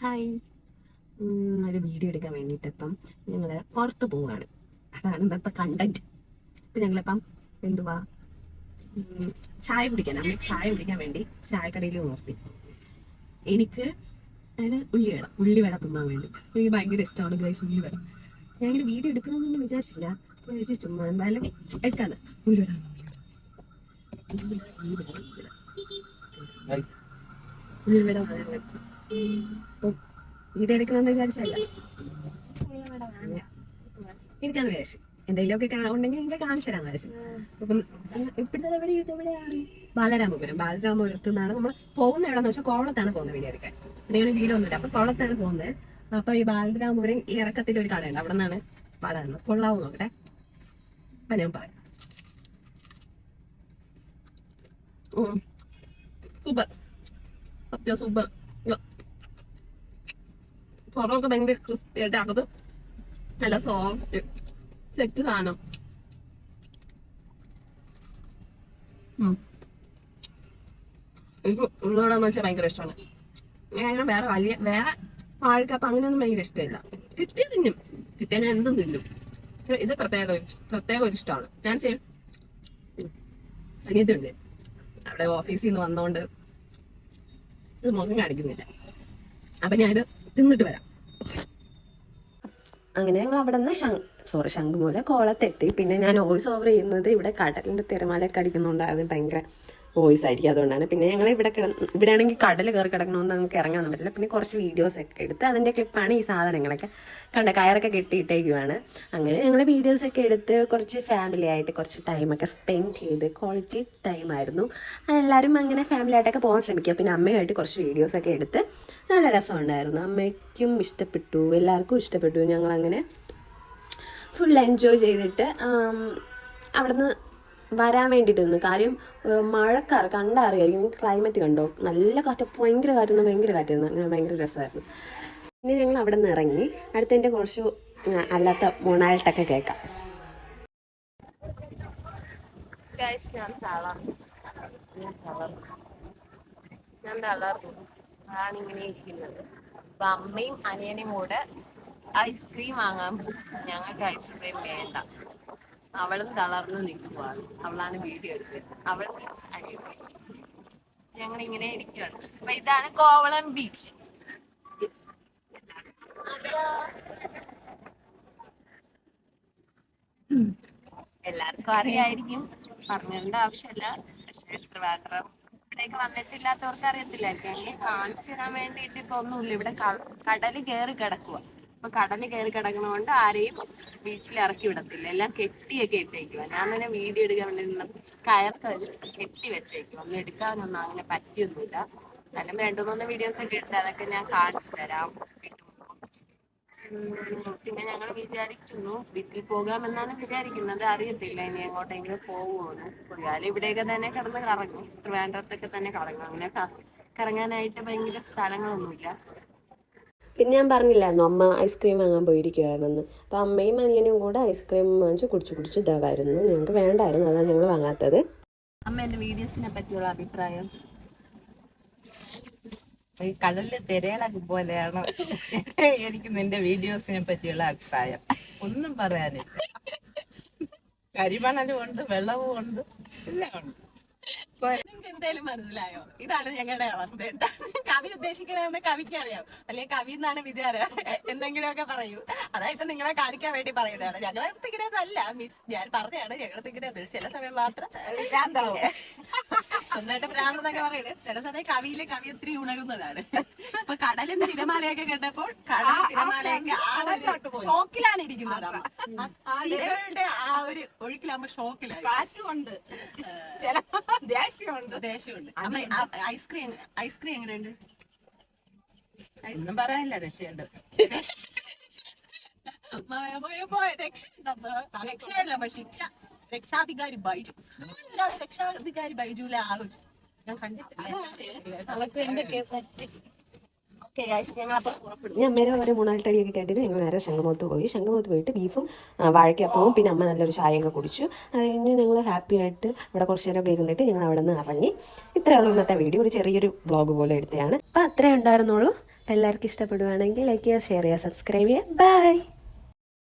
Hi ഒരു video എടുക്കാൻ വേണ്ടിയിട്ട് ഇപ്പം ഞങ്ങൾ പുറത്ത് പോവുകയാണ് അതാണ് ഇന്നത്തെ കണ്ടന്റ് ഇപ്പം ഞങ്ങളിപ്പം എന്തുവാ? ചായ കുടിക്കാൻ അമ്മ ചായ കുടിക്കാൻ വേണ്ടി ചായക്കടയിൽ നിർത്തി. എനിക്ക് അതിന് ഉള്ളി വേണം. ഉള്ളിവട വേണം തിന്നാൻ വേണ്ടി. എനിക്ക് ഭയങ്കര ഇഷ്ടമാണ് ഗൈസ് വേണം. ഞാൻ ഇങ്ങനെ വീഡിയോ എടുക്കണമെന്നൊന്നും വിചാരിച്ചില്ല. വിചാരിച്ചു ചുമ്മാ എന്തായാലും എടുക്കാതെ ഉള്ളി വേണം ഉള്ളി വേണം. ഉള്ളി അപ്പം എന്തെങ്കിലുമൊക്കെ എനിക്ക് കാണിച്ചു തരാൻ വിചാരിച്ചു. എവിടെയാണ്? ബാലരാമപുരം. ബാലരാമപുരത്ത് നിന്നാണ് നമ്മൾ പോകുന്ന എവിടെന്ന് വെച്ചാൽ കോളത്താണ് പോകുന്നത് വീഡിയോ എടുക്കാൻ. എന്തെങ്കിലും വീടൊന്നുമില്ല. അപ്പൊ കോളത്താണ് പോകുന്നത്. അപ്പൊ ഈ ബാലരാമപുരം ഈ ഇറക്കത്തിൽ ഒരു കടയുണ്ട്. അവിടെ നിന്നാണ് പാടുന്നത് കൊള്ളാവും നോക്കട്ടെ. അപ്പൊ ഞാൻ പറയാം. സൂപ്പർ. സൂപ്പർ. പുറമൊക്കെ ഭയങ്കര ക്രിസ്പി ആയിട്ട് അകത്ത് നല്ല സോഫ്റ്റ് സെറ്റ് സാധനം. എനിക്ക് ഉള്ളോടെന്ന് വെച്ചാൽ ഭയങ്കര ഇഷ്ടമാണ് ഞാൻ അങ്ങനെ വേറെ വലിയ വേറെ വാഴക്കപ്പം അങ്ങനെയൊന്നും ഭയങ്കര ഇഷ്ടമില്ല. കിട്ടിയ തിന്നും. കിട്ടിയ ഞാൻ എന്തും തിന്നും. ഇത് പ്രത്യേക പ്രത്യേക ഒരു ഇഷ്ടമാണ്. ഞാൻ ചെയ്യും അനിയത്തുണ്ട് അവിടെ ഓഫീസിൽ നിന്ന് വന്നോണ്ട് ഇത് മുഖം കാണിക്കുന്നില്ല. അപ്പൊ ഞാനിത് തിന്നിട്ട് വരാം. അങ്ങനെ ഞങ്ങൾ അവിടെ നിന്ന് ശങ് സോറി ശംഖുമൂല കോളത്തെത്തി പിന്നെ ഞാൻ വോയിസ് ഓവർ ചെയ്യുന്നത് ഇവിടെ കടലിന്റെ തിരമാലയൊക്കെ അടിക്കുന്നുണ്ടായിരുന്നു ഭയങ്കര വോയിസ് ആയിരിക്കും അതുകൊണ്ടാണ് പിന്നെ ഞങ്ങൾ ഇവിടെ കിടന്ന് ഇവിടെ ആണെങ്കിൽ കടൽ കയറി കിടക്കണമെന്ന് നമുക്ക് ഇറങ്ങാൻ പറ്റില്ല. പിന്നെ കുറച്ച് വീഡിയോസ് ഒക്കെ എടുത്ത് അതിന്റെ ക്ലിപ്പാണ് ഈ സാധനങ്ങളൊക്കെ. കണ്ട? കയറൊക്കെ കെട്ടിയിട്ടേക്കുവാണ്. അങ്ങനെ ഞങ്ങൾ വീഡിയോസ് ഒക്കെ എടുത്ത് കുറച്ച് ഫാമിലി ആയിട്ട് കുറച്ച് ടൈമൊക്കെ സ്പെൻഡ് ചെയ്ത് ക്വാളിറ്റി ടൈം ആയിരുന്നു. എല്ലാവരും അങ്ങനെ ഫാമിലി ആയിട്ടൊക്കെ പോകാൻ ശ്രമിക്കുക. പിന്നെ അമ്മയുമായിട്ട് കുറച്ച് വീഡിയോസ് ഒക്കെ എടുത്ത് നല്ല രസമുണ്ടായിരുന്നു. അമ്മയ്ക്കും ഇഷ്ടപ്പെട്ടു. എല്ലാവർക്കും ഇഷ്ടപ്പെട്ടു. ഞങ്ങളങ്ങനെ ഫുൾ എൻജോയ് ചെയ്തിട്ട് അവിടുന്ന് വരാൻ വേണ്ടിയിട്ട് നിന്ന്. കാര്യം മഴക്കാർ കണ്ടറിയായിരിക്കും നിങ്ങൾക്ക് ക്ലൈമറ്റ് കണ്ടോ? നല്ല കാറ്റ് ഭയങ്കര കാറ്റ് ഭയങ്കര കാറ്റായിരുന്നു. അങ്ങനെ ഭയങ്കര രസമായിരുന്നു. ഇനി ഞങ്ങൾ അവിടെ നിന്ന് ഇറങ്ങി അടുത്തതിന്റെ കുറച്ച് അല്ലാത്ത മൊണാൾട്ടൊക്കെ കേൾക്കാം. ഞാൻ തളർന്നു. ഞാൻ ഞാൻ ഇങ്ങനെ ഇരിക്കുന്നത്. അപ്പൊ അമ്മയും അനിയനും കൂടെ ഐസ്ക്രീം വാങ്ങാൻ. ഞങ്ങൾക്ക് ഐസ്ക്രീം വേണ്ട. അവളും തളർന്നു നിൽക്കുവാണ്. അവളാണ് വീഡിയോ എടുത്തത്. അവൾ ഞങ്ങൾ ഇങ്ങനെ ഇരിക്കുകയാണ് അപ്പൊ ഇതാണ് കോവളം ബീച്ച് എല്ലാവർക്കും അറിയായിരിക്കും. പറഞ്ഞതിന്റെ ആവശ്യമില്ല. പക്ഷെ ട്രിവാൻഡ്രം ഇവിടേക്ക് വന്നിട്ടില്ലാത്തവർക്ക് അറിയത്തില്ലായിരിക്കും. കാണിച്ചു തരാൻ വേണ്ടിയിട്ട് ഇപ്പൊ ഒന്നുമില്ല. ഇവിടെ കടൽ കയറി കിടക്കുക അപ്പൊ കടൽ കയറി കിടക്കണോണ്ട് ആരെയും ബീച്ചിൽ ഇറക്കി വിടത്തില്ല. എല്ലാം കെട്ടിയൊക്കെ ഇട്ടേക്കുക ഞാൻ തന്നെ വീഡിയോ എടുക്കാൻ വേണ്ടി കയർക്ക് കെട്ടി വെച്ചേക്കും ഒന്നും എടുക്കാനൊന്നും അങ്ങനെ പറ്റിയൊന്നുമില്ല. എന്നാലും രണ്ടു മൂന്ന് വീഡിയോസ് ഒക്കെ എടുത്ത് അതൊക്കെ ഞാൻ കാണിച്ചു തരാം. പിന്നെ ഞങ്ങൾ വിചാരിക്കുന്നു വീട്ടിൽ പോകാമെന്നാണ് വിചാരിക്കുന്നത്. അറിയത്തില്ല ഇനി എങ്ങോട്ടെങ്കിലും പോകുമെന്ന് പുള്ളിയാലും ഇവിടെയൊക്കെ തന്നെ കിടന്ന് കറങ്ങും. ട്രിവാൻഡ്രത്തൊക്കെ തന്നെ കറങ്ങും. അങ്ങനെ കറങ്ങാനായിട്ട് ഭയങ്കര സ്ഥലങ്ങളൊന്നുമില്ല. പിന്നെ ഞാൻ പറഞ്ഞില്ലായിരുന്നു അമ്മ ഐസ്ക്രീം വാങ്ങാൻ പോയിരിക്കുകയാണെന്ന് അപ്പം അമ്മയും അനിയനും കൂടെ ഐസ്ക്രീം വാങ്ങിച്ച് കുടിച്ച് കുടിച്ച് ഇതാവായിരുന്നു. ഞങ്ങൾക്ക് വേണ്ടായിരുന്നു അതാണ് ഞങ്ങൾ വാങ്ങാത്തത്. അമ്മ എന്റെ വീഡിയോസിനെ പറ്റിയുള്ള അഭിപ്രായം. കടലിലെ തിരയിലൊക്കെ പോലെയാണ് എനിക്ക് നിന്റെ വീഡിയോസിനെ പറ്റിയുള്ള അഭിപ്രായം. ഒന്നും പറയാനില്ല. കരിമണലും ഉണ്ട് വെള്ളവും ഉണ്ട് എല്ലാം ഉണ്ട്. നിങ്ങൾക്ക് എന്തായാലും മനസ്സിലായോ? ഇതാണ് ഞങ്ങളുടെ അവസ്ഥ. എന്താണ് കവി ഉദ്ദേശിക്കണമെന്ന് കവിക്ക് അറിയാം. അല്ലെങ്കിൽ കവി എന്നാണ് വിചാരം എന്തെങ്കിലുമൊക്കെ പറയൂ. അതായത് നിങ്ങളെ കാണിക്കാൻ വേണ്ടി പറയുന്നതാണ്. ഞങ്ങളെ അല്ല മീൻസ് ഞാൻ പറഞ്ഞാണ് ഞങ്ങളെ തിങ്ങനെ ചില സമയം മാത്രം. സ്വന്തമായിട്ട് ഭ്രാന്തെന്നൊക്കെ പറയുന്നത് ചില സമയം കവിയിലെ കവി ഒത്തിരി ഉണരുന്നതാണ്. ഇപ്പൊ കടലും തിരമാലയൊക്കെ കണ്ടപ്പോൾ കടൽ തിരമാലയൊക്കെ ഷോക്കിലാണ് ഇരിക്കുന്നത് ആ തിരകളുടെ ആ ഒരു ഒഴുക്കിലാകുമ്പോ ഷോക്കിലാണ് കാറ്റും ഉണ്ട് ചില ദേഷ്യമുണ്ട്. ദേശമുണ്ട് അമ്മ ഐസ്ക്രീം ഐസ്ക്രീം എങ്ങനെയുണ്ട്? ഒന്നും പറയാനില്ല രക്ഷയുണ്ട്. രക്ഷയുണ്ടപ്പോ. രക്ഷയല്ല ശിക്ഷ. രക്ഷാധികാരി ബൈജു. ഒരാൾ രക്ഷാധികാരി ബൈജുലെ ആലോചിച്ചു ഞാൻ കണ്ടിട്ടില്ല അവക്ക് എന്തൊക്കെ പറ്റി. ഓക്കെ ഞങ്ങൾ അപ്പോൾ ഞാൻ അമ്മേരെ ഒരു മൂന്നാലിട്ടടിയൊക്കെ കേട്ടിട്ട് ഞങ്ങൾ നേരെ ശംഖുമുഖത്ത് പോയി. ശംഖുമുഖത്ത് പോയിട്ട് ബീഫും വാഴക്കപ്പവും പിന്നെ അമ്മ നല്ലൊരു ചായയൊക്കെ കുടിച്ചു. അത് കഴിഞ്ഞ് ഞങ്ങൾ ഹാപ്പി ആയിട്ട് ഇവിടെ കുറച്ച് നേരമൊക്കെ ഇരുന്നിട്ട് ഞങ്ങൾ അവിടെ നിന്ന് ഇറങ്ങി. ഇത്രയേ ഉള്ളൂ ഇന്നത്തെ വീഡിയോ ഒരു ചെറിയൊരു വ്ളോഗ് പോലെ എടുത്തതാണ്. അപ്പം അത്രേ ഉണ്ടായിരുന്നുള്ളൂ. എല്ലാവർക്കും ഇഷ്ടപ്പെടുവാണെങ്കിൽ ലൈക്ക് ചെയ്യുക ഷെയർ ചെയ്യുക സബ്സ്ക്രൈബ് ചെയ്യുക. ബൈ